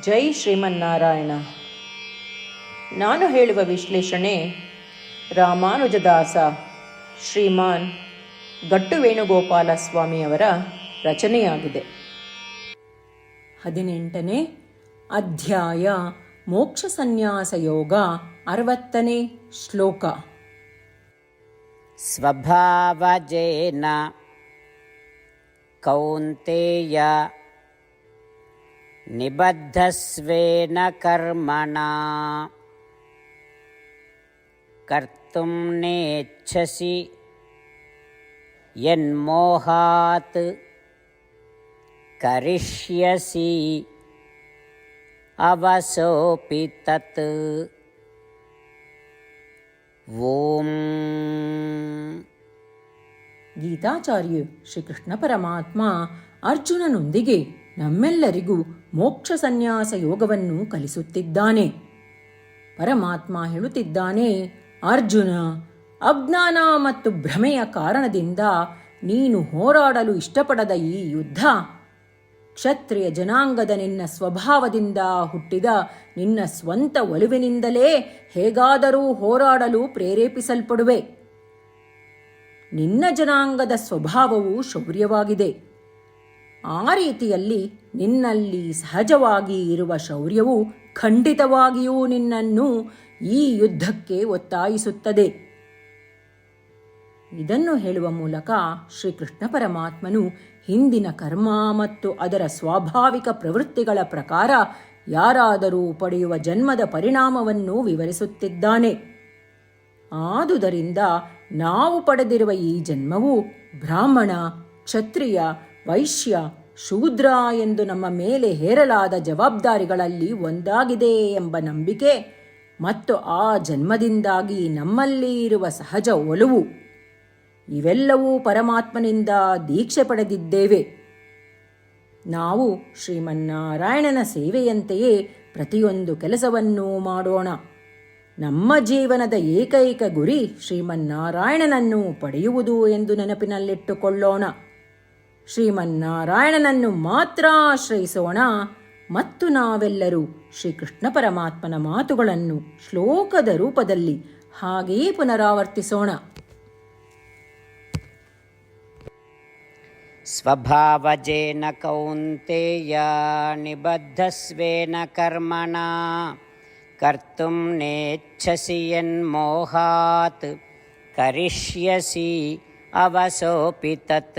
ಜೈ ಶ್ರೀಮನ್ನಾರಾಯಣ. ನಾನು ಹೇಳುವ ವಿಶ್ಲೇಷಣೆ ರಾಮಾನುಜದಾಸ ಶ್ರೀಮಾನ್ ಗಟ್ಟು ವೇಣುಗೋಪಾಲ ಸ್ವಾಮಿಯವರ ರಚನೆಯಾಗಿದೆ. ಹದಿನೆಂಟನೇ ಅಧ್ಯಾಯ ಮೋಕ್ಷ ಸನ್ಯಾಸ ಯೋಗ ಅರವತ್ತನೇ ಶ್ಲೋಕ. ಸ್ವಭಾವ ಸ್ವಭಾವಜೇನ ಕೌಂತೆಯ निबद्धस्वेन कर्मणा कर्तुं नेच्छसि यन्मोहात् करिष्यसि अवसोऽपि तत् ॐ ಗೀತಾಚಾರ್ಯ ಶ್ರೀಕೃಷ್ಣ ಪರಮಾತ್ಮ ಅರ್ಜುನನೊಂದಿಗೆ ನಮ್ಮೆಲ್ಲರಿಗೂ ಮೋಕ್ಷ ಸನ್ಯಾಸ ಯೋಗವನ್ನು ಕಲಿಸುತ್ತಿದ್ದಾನೆ. ಪರಮಾತ್ಮ ಹೇಳುತ್ತಿದ್ದಾನೆ, ಅರ್ಜುನ, ಅಜ್ಞಾನ ಮತ್ತು ಭ್ರಮೆಯ ಕಾರಣದಿಂದ ನೀನು ಹೋರಾಡಲು ಇಷ್ಟಪಡದ ಈ ಯುದ್ಧ, ಕ್ಷತ್ರಿಯ ಜನಾಂಗದ ನಿನ್ನ ಸ್ವಭಾವದಿಂದ ಹುಟ್ಟಿದ ನಿನ್ನ ಸ್ವಂತ ಒಲುವಿನಿಂದಲೇ ಹೇಗಾದರೂ ಹೋರಾಡಲು ಪ್ರೇರೇಪಿಸಲ್ಪಡುವೆ. ನಿನ್ನ ಜನಾಂಗದ ಸ್ವಭಾವವು ಶೌರ್ಯವಾಗಿದೆ. ಆ ರೀತಿಯಲ್ಲಿ ನಿನ್ನಲ್ಲಿ ಸಹಜವಾಗಿ ಇರುವ ಶೌರ್ಯವು ಖಂಡಿತವಾಗಿಯೂ ನಿನ್ನನ್ನು ಈ ಯುದ್ಧಕ್ಕೆ ಒತ್ತಾಯಿಸುತ್ತದೆ. ಇದನ್ನು ಹೇಳುವ ಮೂಲಕ ಶ್ರೀಕೃಷ್ಣ ಪರಮಾತ್ಮನು ಹಿಂದಿನ ಕರ್ಮ ಮತ್ತು ಅದರ ಸ್ವಾಭಾವಿಕ ಪ್ರವೃತ್ತಿಗಳ ಪ್ರಕಾರ ಯಾರಾದರೂ ಪಡೆಯುವ ಜನ್ಮದ ಪರಿಣಾಮವನ್ನು ವಿವರಿಸುತ್ತಿದ್ದಾನೆ. ಆದುದರಿಂದ ನಾವು ಪಡೆದಿರುವ ಈ ಜನ್ಮವು ಬ್ರಾಹ್ಮಣ, ಕ್ಷತ್ರಿಯ ವೈಶ್ಯ ಶೂದ್ರ ಎಂದು ನಮ್ಮ ಮೇಲೆ ಹೇರಲಾದ ಜವಾಬ್ದಾರಿಗಳಲ್ಲಿ ಒಂದಾಗಿದೆ ಎಂಬ ನಂಬಿಕೆ ಮತ್ತು ಆ ಜನ್ಮದಿಂದಾಗಿ ನಮ್ಮಲ್ಲಿ ಇರುವ ಸಹಜ ಒಲವು. ಇವೆಲ್ಲವೂ ಪರಮಾತ್ಮನಿಂದ ದೀಕ್ಷೆ ಪಡೆದಿದ್ದೇವೆ. ನಾವು ಶ್ರೀಮನ್ನಾರಾಯಣನ ಸೇವೆಯಂತೆಯೇ ಪ್ರತಿಯೊಂದು ಕೆಲಸವನ್ನೂ ಮಾಡೋಣ. ನಮ್ಮ ಜೀವನದ ಏಕೈಕ ಗುರಿ ಶ್ರೀಮನ್ನಾರಾಯಣನನ್ನು ಪಡೆಯುವುದು ಎಂದು ನೆನಪಿನಲ್ಲಿಟ್ಟುಕೊಳ್ಳೋಣ. ಶ್ರೀಮನ್ನಾರಾಯಣನನ್ನು ಮಾತ್ರ ಆಶ್ರಯಿಸೋಣ. ಮತ್ತು ನಾವೆಲ್ಲರೂ ಶ್ರೀಕೃಷ್ಣ ಪರಮಾತ್ಮನ ಮಾತುಗಳನ್ನು ಶ್ಲೋಕದ ರೂಪದಲ್ಲಿ ಹಾಗೇ ಪುನರಾವರ್ತಿಸೋಣ. ಸ್ವಭಾವಜೇನ ಕೌಂತೆಯ ನಿಬದ್ಧಸ್ವೇನ ಕರ್ಮಣ. ಕರ್ತುಂ ನೇಚ್ಛಸಿ ಯನ್ಮೋಹಾತ್. ಕರಿಷ್ಯಸಿ ಅವಸೋಪಿ ತತ್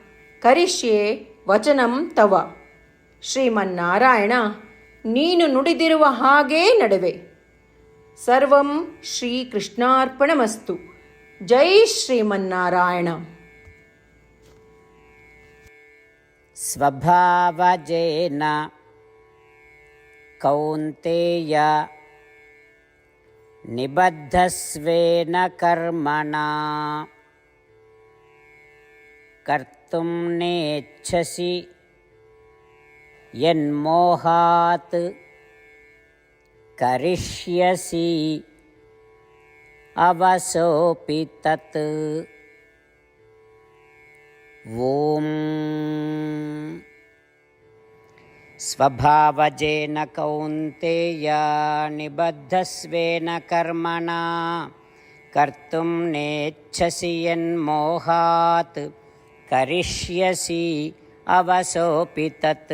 ಕರಿಷ್ಯೆ ವಚನಂ ತವ ಶ್ರೀಮನ್ನಾರಾಯಣ ನೀನು ನುಡಿದಿರುವ ಹಾಗೇ ನಡುವೆ ಸರ್ವಂ ಶ್ರೀಕೃಷ್ಣಾರ್ಪಣಮಸ್ತು ಜೈ ಶ್ರೀಮನ್ನಾರಾಯಣ स्वभावजेन कौन्तेय निबद्धस्वेन कर्मणा कर्तुं नेच्छसि। यन्मोहात् करिष्यसि। अवसोऽपि तत्। ॐ स्वभावजेन कौन्तेय निबद्धस्वेन कर्मणा। कर्तुं नेच्छसि यन्मोहात् करिष्यसि अवसोऽपि तत्।